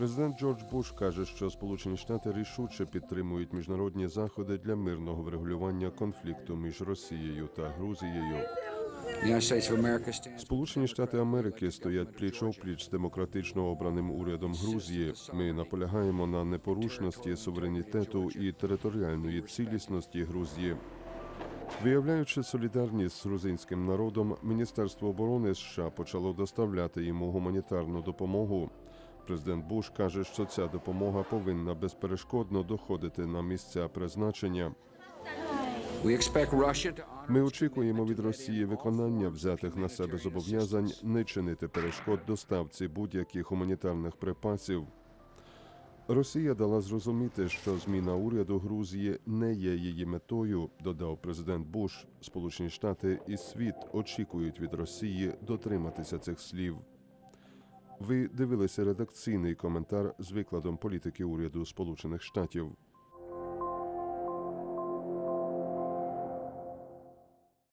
Президент Джордж Буш каже, що Сполучені Штати рішуче підтримують міжнародні заходи для мирного врегулювання конфлікту між Росією та Грузією. Сполучені Штати Америки стоять пліч опліч з демократично обраним урядом Грузії. Ми наполягаємо на непорушності суверенітету і територіальної цілісності Грузії. Виявляючи солідарність з грузинським народом, Міністерство оборони США почало доставляти йому гуманітарну допомогу. Президент Буш каже, що ця допомога повинна безперешкодно доходити на місця призначення. Ми очікуємо від Росії виконання взятих на себе зобов'язань не чинити перешкод доставці будь-яких гуманітарних припасів. Росія дала зрозуміти, що зміна уряду Грузії не є її метою, додав президент Буш. Сполучені Штати і світ очікують від Росії дотриматися цих слів. Ви дивилися редакційний коментар з викладом політики уряду Сполучених Штатів.